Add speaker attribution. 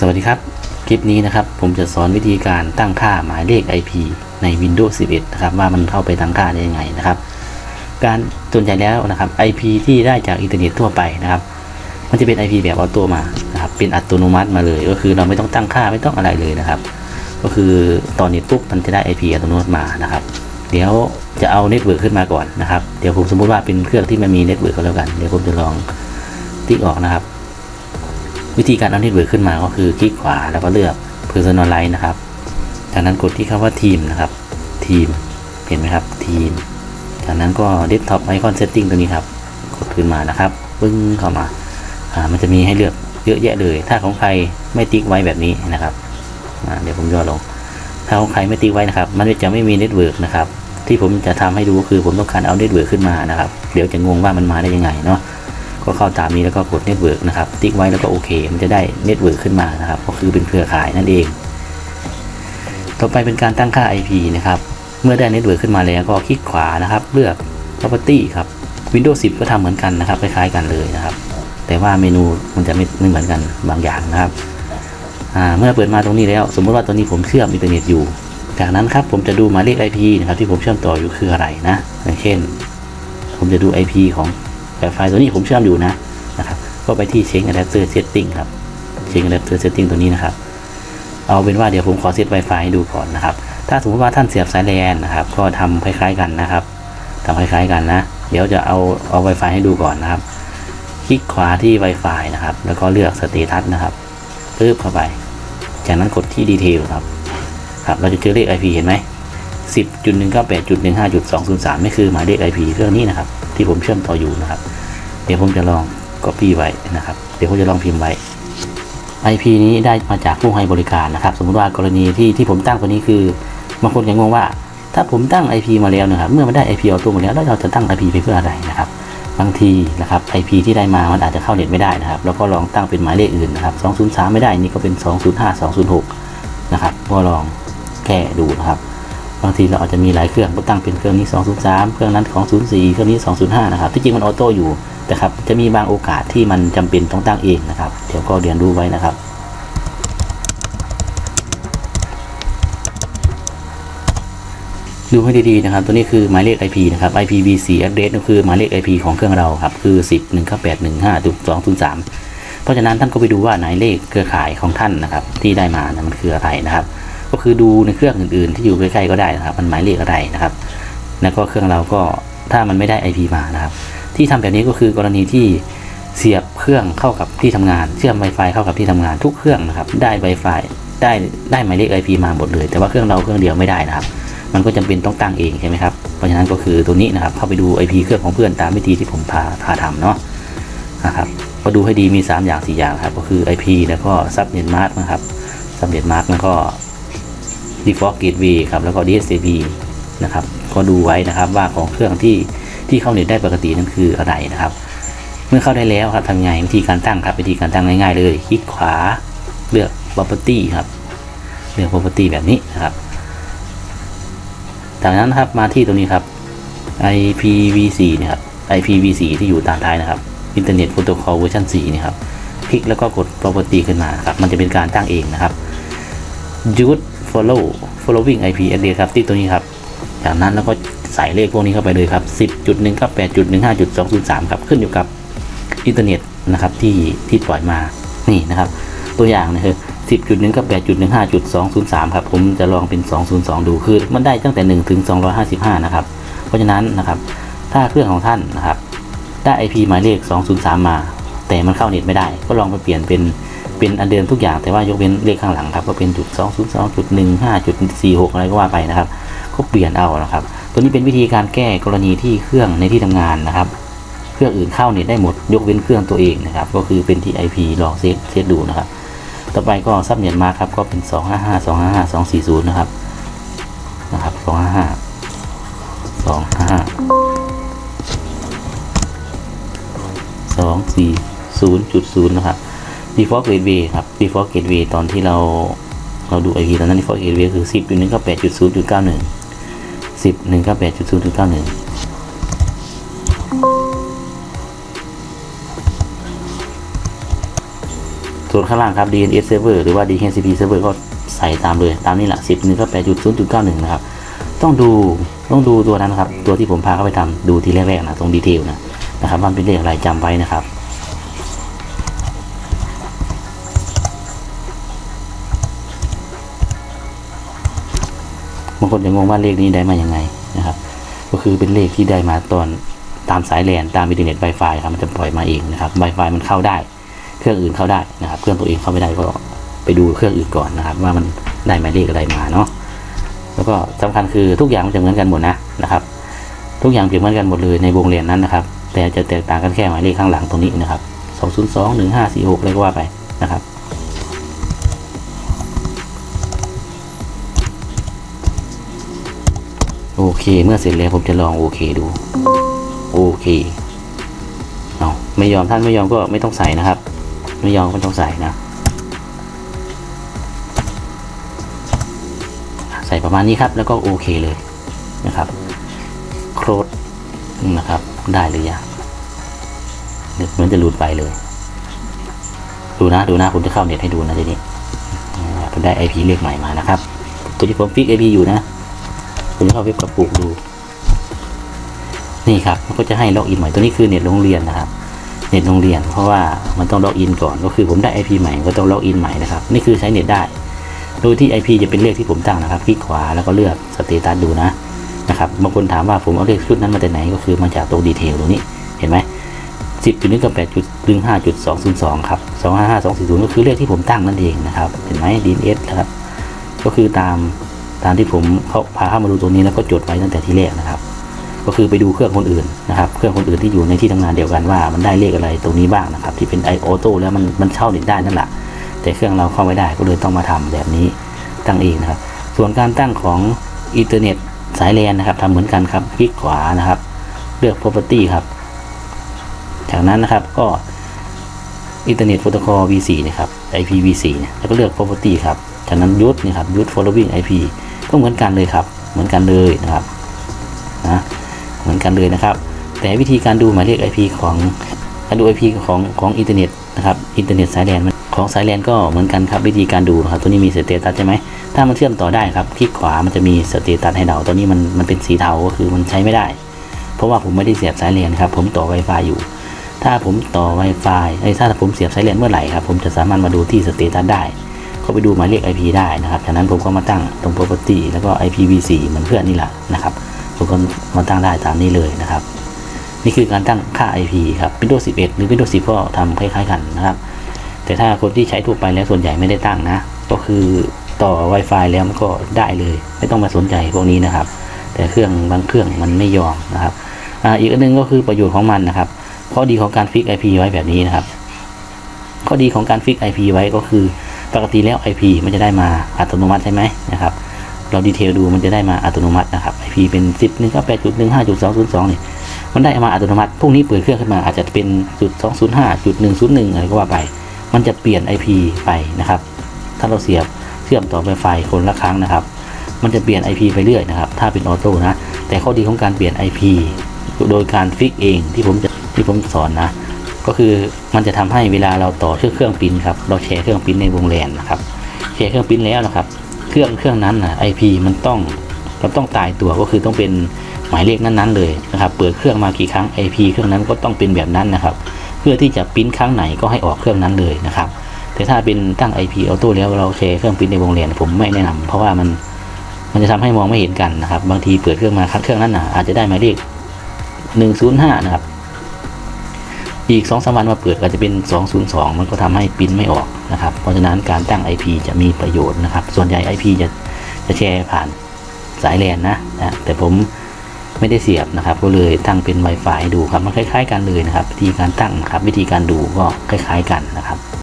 Speaker 1: สวัสดีครับ คลิปนี้นะครับ ผมจะสอนวิธีการตั้งค่าหมายเลข IP ใน Windows 11 นะครับ ว่ามันเข้าไปตั้งค่าได้ยังไงนะครับ การส่วนใหญ่แล้วนะครับ IP ที่ได้จากอินเทอร์เน็ตทั่วไปนะครับ มันจะเป็น IP แบบออโต้มานะครับ เป็นอัตโนมัติมาเลย ก็คือเราไม่ต้องตั้งค่าไม่ต้องอะไรเลยนะครับ ก็คือตอนนี้ปุ๊บมันจะได้ IP อัตโนมัติมานะครับ เดี๋ยวจะเอาเน็ตเวิร์กขึ้นมาก่อนนะครับ เดี๋ยวผมสมมุติว่าเป็นเครื่องที่มันมีเน็ตเวิร์กก็แล้วกัน เดี๋ยวผมจะลองติ๊กออกนะครับ วิธีการเอาเน็ตเวิร์กขึ้นมาก็คือคลิกขวาแล้วก็เลือก Personalize นะครับ จากนั้นกดที่คำว่าทีมนะครับทีมเห็นไหมครับทีม จากนั้นก็ Desktop Icon Setting ตัวนี้ครับ กดขึ้นมานะครับปึ้งเข้ามาอ่ามันจะมีให้เลือกเยอะแยะเลย ถ้าของใครไม่ติ๊กไว้แบบนี้นะครับอ่าเดี๋ยวผมย่อลง ถ้าของใครไม่ติ๊กไว้นะครับ มันจะไม่มีเน็ตเวิร์กนะครับ ที่ผมจะทำให้ดูก็คือผมต้องการเอาเน็ตเวิร์กขึ้นมานะครับ เดี๋ยวจะงงว่ามันมาได้ยังไงเนาะ ก็เข้าตามนี้แล้วก็กดเน็ตเวิร์กนะครับติ๊กไว้แล้วก็โอเค มันจะได้เน็ตเวิร์กขึ้นมานะครับ ก็คือเป็นเครือข่ายนั่นเอง ต่อไปเป็นการตั้งค่า IP นะครับ เมื่อได้เน็ตเวิร์กขึ้นมาแล้วก็คลิกขวานะครับ เลือก property ครับ Windows 10 ก็ทำเหมือนกันนะครับคล้ายๆกันเลยนะครับ แต่ว่าเมนูมันจะไม่ไม่เหมือนกันบางอย่างนะครับเมื่อเปิดมาตรงนี้แล้ว สมมติว่าตอนนี้ผมเชื่อมอินเทอร์เน็ตอยู่ จากนั้นครับผมจะดูหมายเลข IP นะครับที่ผมเชื่อมต่ออยู่คืออะไรนะอย่างเช่น ผมจะดู IP ของ แบบไฟล์ตัวนี้ผมเชื่อมอยู่นะนะครับก็ไปที่ Change Adapter Setting ครับ Change Adapter Setting ตัวนี้นะครับเอาเป็นว่าเดี๋ยวผมขอเซต Wi-Fi ให้ดูก่อนนะครับ ถ้าสมมติว่าท่านเสียบสายแลนนะครับ ก็ทำคล้ายๆกันนะครับทำคล้ายๆกันนะ เดี๋ยวจะเอาเอา Wi-Fi ให้ดูก่อนนะครับ คลิกขวาที่ Wi-Fi นะครับ แล้วก็เลือกสเตตัสนะครับปึ๊บเข้าไป จากนั้นกดที่ Detail ครับ ครับ เราจะเจอเลข IP เห็นไหม10.198.15.203นี่คือหมายเลข IP เครื่องนี้นะครับ ที่ผมเชื่อมต่ออยู่นะครับ เดี๋ยวผมจะลอง Copy ไว้นะครับ เดี๋ยวผมจะลองพิมพ์ไว้ IP นี้ได้มาจากผู้ให้บริการนะครับ สมมติว่ากรณีที่ที่ผมตั้งตัวนี้คือบางคนยังงงว่า ถ้าผมตั้ง IP มาแล้วนะครับ เมื่อมันได้ IP ออโต้มาแล้วแล้วเราจะตั้ง IP ไปเพื่ออะไรนะครับ บางทีนะครับ IP ที่ได้มามันอาจจะเข้าเน็ตไม่ได้นะครับ แล้วก็ลองตั้งเป็นหมายเลขอื่นนะครับ 203 ไม่ได้นี่ก็เป็น 205 206 นะครับ ก็ลองแก้ดูนะครับ บางทีเราอาจจะมีหลายเครื่องก็ตั้งเป็นเครื่องนี้203เครื่องนั้นของ04เครื่องนี้205นะครับที่จริงมันออโต้อยู่แต่ครับจะมีบางโอกาสที่มันจำเป็นต้องตั้งเองนะครับ เดี๋ยวก็เรียนรู้ไว้นะครับดูให้ดีๆนะครับ ตัวนี้คือหมายเลข IP นะครับ IPv4 address ก็คือหมายเลข IP ของเครื่องเราครับ คือ 10 19815.203 เพราะฉะนั้นท่านก็ไปดูว่าหมายเลขเครือข่ายของท่านนะครับ ที่ได้มานะมันคืออะไรนะครับ ก็คือดูในเครื่องอื่น ๆ ที่อยู่ใกล้ๆก็ได้นะครับ มันหมายเลขอะไรนะครับ แล้วก็เครื่องเราก็ถ้ามันไม่ได้ IP มานะครับ ที่ทำแบบนี้ก็คือกรณีที่เสียบเครื่องเข้ากับที่ทำงาน เชื่อม Wi-Fi เข้ากับที่ทำงานทุกเครื่องนะครับ ได้ Wi-Fi ได้ได้หมายเลข IP มาหมดเลย แต่ว่าเครื่องเราเครื่องเดียวไม่ได้นะครับ มันก็จำเป็นต้องตั้งเองใช่ไหมครับ เพราะฉะนั้นก็คือตัวนี้นะครับ เข้าไปดู IP เครื่องของเพื่อนตามวิธีที่ผมพาพาทำเนาะนะครับก็ดูให้ดีมี 3 อย่าง 4 อย่างครับ ก็คือ IP แล้วก็ Subnet Mask นะครับ Subnet Mask แล้วก็ Default Gateway ครับแล้วก็ DHCP นะครับก็ดูไว้นะครับว่าของเครื่องที่ที่เข้าเน็ตได้ปกตินั่นคืออะไรนะครับ เมื่อเข้าได้แล้วครับทำไงวิธีการตั้งครับวิธีการตั้งง่ายๆเลย คลิกขวาเลือก property ครับเลือก property แบบนี้นะครับ จากนั้นครับมาที่ตรงนี้ครับ IPv4 นะครับ IPv4 ที่อยู่ตามท้ายนะครับ Internet Protocol เวอร์ชัน4นี่ครับ คลิกแล้วก็กด property ขึ้นมาครับ มันจะเป็นการตั้งเองนะครับ use follow following IP address ครับที่ตัวนี้ครับ จากนั้นแล้วก็ใส่เลขพวกนี้เข้าไปเลยครับ 10.198.15.203 ครับ ขึ้นอยู่กับอินเทอร์เน็ตนะครับที่ที่ปล่อยมานี่นะครับ ตัวอย่างนะคือ10.198.15.203 ครับ ผมจะลองเป็น 202 ดูคือมันได้ตั้งแต่ 1 ถึง 255 นะครับ เพราะฉะนั้นนะครับ ถ้าเครื่องของท่านนะครับ ได้ IP หมายเลข 203 มา แต่มันเข้าเน็ตไม่ได้ ก็ลองไปเปลี่ยนเป็น เป็นอันเดิมทุกอย่างแต่ว่ายกเว้นเลขข้างหลังครับก็เป็นจุด202จุด15จุด46อะไรก็ว่าไปนะครับก็เปลี่ยนเอานะครับ ตัวนี้เป็นวิธีการแก้กรณีที่เครื่องในที่ทำงานนะครับ เครื่องอื่นเข้าเน็ตได้หมดยกเว้นเครื่องตัวเองนะครับ ก็คือเป็นที่ IP ลองเซตเซตดูนะครับ ต่อไปก็ซับเน็ตมาครับก็เป็น 255 255 240 นะครับนะครับ255 255 240.0 นะครับ default gateway ครับ default gateway ตอนที่เราเราดู IP ตอนนั้น default gateway คือ 10.198.0.91 10.198.0.91 ส่วนข้างล่างครับ DNS server หรือว่า DHCP server ก็ใส่ตามเลยตามนี้แหละ 10 1ก็8.0.91 นะครับ ต้องดูต้องดูตัวนั้นนะครับ ตัวที่ผมพาเข้าไปทำดูทีแรกๆนะตรงดีเทลนะนะครับมันเป็นเลขอะไรจำไว้นะครับ บางคนจะงงว่าเลขนี้ได้มาอยังไงนะครับ ก็คือเป็นเลขที่ได้มาตอนตามสายแลนตามอินเทอร์เน็ต Wi-Fi ครับมันจะปล่อยมาเองนะครับ Wi-Fi มันเข้าได้ เครื่องอื่นเข้าได้นะครับ เครื่องตัวเองเข้าไม่ได้ก็ไปดูเครื่องอื่นก่อนนะครับ ว่ามันได้หมายเลขอะไรมาเนาะแล้วก็สำคัญคือทุกอย่างมันจะเหมือนกันหมดนะนะครับ ทุกอย่างเปรียบเหมือนกันหมดเลยในวงเรียนนั้นนะครับ แต่จะแตกต่างกันแค่หมายเลขข้างหลังตรงนี้นะครับ 202 1546อะไรก็ว่าไปนะครับ โอ เค เมื่อเสร็จแล้วผมจะลองโอเคดู โอเคเอาไม่ยอมท่านไม่ยอมก็ไม่ต้องใส่นะครับ ไม่ยอมก็ไม่ต้องใส่นะ ใส่ประมาณนี้ครับ แล้วก็โอเคเลยนะครับโครดนะครับ ได้หรือยังเหมือนจะหลุดไปเลย ดูนะดูนะผมจะเข้าเน็ตให้ดูนะทีนี้ผมได้ IP เรียกใหม่มานะครับ ตัวที่ผมฟิก IP อยู่นะ ผมจะเข้าเว็บกระปุกดู นี่ครับมันก็จะให้ล็อกอินใหม่ตัวนี้คือเน็ตโรงเรียนนะครับ เน็ตโรงเรียน เพราะว่ามันต้องล็อกอินก่อนก็คือผมได้ IP ใหม่ก็ต้องล็อกอินใหม่นะครับนี่คือใช้เน็ตได้ โดยที่ IP จะเป็นเลขที่ผมตั้งนะครับคลิกขวาแล้วก็เลือกสเตตัสดูนะนะครับบางคนถามว่าผมเอาเลขชุดนั้นมาจากไหนก็คือมาจากตรงดีเทลตรงนี้เห็นไหมสิบจุดหนึ่งกับแปดจุดหนึ่งห้าจุดสองศูนย์สองครับสองห้าห้าสองสี่ศูนย์ก็คือเลขที่ผมตั้งนั่นเองนะครับ เห็นไหมดีเอสนะครับ ก็คือตาม ตามที่ผมเขาพาเข้ามาดูตรงนี้แล้วก็จดไว้ตั้งแต่ที่แรกนะครับ ก็คือไปดูเครื่องคนอื่นนะครับ เครื่องคนอื่นที่อยู่ในที่ทำงานเดียวกันว่า มันได้เลขอะไรตรงนี้บ้างนะครับ ที่เป็นไอโอโต้แล้วมันมันเช่าเน็ตได้นั่นแหละแต่เครื่องเราเข้าไม่ได้ก็เลยต้องมาทำแบบนี้ตั้งเองนะครับ ส่วนการตั้งของอินเทอร์เน็ตสายแลนนะครับทำเหมือนกันครับคลิกขวานะครับ เลือก property ครับ จากนั้นนะครับก็อินเทอร์เน็ตโปรโตคอล v4 นะครับ IPv4 แล้วก็เลือก property ครับ จากนั้นยุทธนี่ครับ use following IP ก็เหมือนกันเลยครับ เหมือนกันเลยนะครับนะเหมือนกันเลยนะครับ แต่วิธีการดูหมายเลข IP ของการดู IP ของของอินเทอร์เน็ตนะครับอินเทอร์เน็ตสายแลนของสายแลนก็เหมือนกันครับวิธีการดูนะครับตัวนี้มีสเตตัสใช่ไหมถ้ามันเชื่อมต่อได้ครับคลิกขวามันจะมีสเตตัสให้เราตัวนี้มันมันเป็นสีเทาก็คือมันใช้ไม่ได้ เพราะว่าผมไม่ได้เสียบสายแลนครับผมต่อ Wi-Fi อยู่ ถ้าผมต่อ Wi-Fi ไอ้ถ้าผมเสียบสายแลนเมื่อไหร่ครับผมจะสามารถมาดูที่สเตตัสได้ เข้าไปดูหมายเลข IP ได้นะครับจากนั้นผมก็มาตั้งตรง property แล้วก็ IPv4 เหมือนเพื่อนนี่แหละนะครับผมก็มาตั้งได้ตามนี้เลยนะครับ นี่คือการตั้งค่า IP ครับ Windows 11 หรือ Windows 10 ก็ทำคล้ายๆกันนะครับ แต่ถ้าคนที่ใช้ทั่วไปแล้วส่วนใหญ่ไม่ได้ตั้งนะ ก็คือต่อ Wi-Fi แล้วมันก็ได้เลย ไม่ต้องมาสนใจพวกนี้นะครับ แต่เครื่องบางเครื่องมันไม่ยอมนะครับอ่าอีกอันนึงก็คือประโยชน์ของมันนะครับข้อดีของการฟิก IP ไว้แบบนี้นะครับข้อดีของการฟิก IP ไว้ก็คือ ปกติแล้ว IP มันจะได้มาอัตโนมัติใช่ไหมนะครับเราดีเทลดูมันจะได้มาอัตโนมัตินะครับ IP เป็น 10 1 9 8 1 5 2 0 2นี่มันได้มาอัตโนมัติพรุ่งนี้เปิดเครื่องขึ้นมาอาจจะเป็นจุด205จุด101อะไรก็ว่าไปมันจะเปลี่ยน IP ไปนะครับ ถ้าเราเสียบเชื่อมต่อ Wi-Fi คนละครั้งนะครับ มันจะเปลี่ยน IP ไปเรื่อยนะครับ ถ้าเป็นออโต้นะ แต่ข้อดีของการเปลี่ยน IP โดยการฟิกเองที่ผมจะที่ผมสอนนะ ก็คือมันจะทำให้เวลาเราต่อเครื่องเครื่องปิ้นครับเราแชร์เครื่องปิ้นในวงแลนนะครับแชร์เครื่องปิ้นแล้วนะครับ เครื่องเครื่องนั้นนะ IP มันต้องเราต้องตายตัวก็คือต้องเป็นหมายเลขนั้นๆเลยนะครับ เปิดเครื่องมากี่ครั้ง IP เครื่องนั้นก็ต้องเป็นแบบนั้นนะครับ เพื่อที่จะปิ้นครั้งไหนก็ให้ออกเครื่องนั้นเลยนะครับ แต่ถ้าเป็นตั้ง IP ออโต้แล้วเราแชร์เครื่องปิ้นในวงแลนผมไม่แนะนำเพราะว่ามันมันจะทำให้มองไม่เห็นกันนะครับ บางทีเปิดเครื่องมาครั้งเครื่องนั้นนะอาจจะได้หมายเลข105นะครับ อีก2อสวันมาเปิดก็จะเป็น 202 มันก็ทำให้ปิ้นไม่ออกนะครับ เพราะฉะนั้นการตั้ง IP จะมีประโยชน์นะครับ ส่วนใหญ่ IP จะจะแชร์ผ่านสายแลนนะนะแต่ผมไม่ได้เสียบนะครับ ก็เลยตั้งเป็น Wi-Fi ดูครับ มันคล้าย ๆ กันเลยนะครับ วิธีการตั้งนะครับ วิธีการดูก็คล้าย ๆ กันนะครับ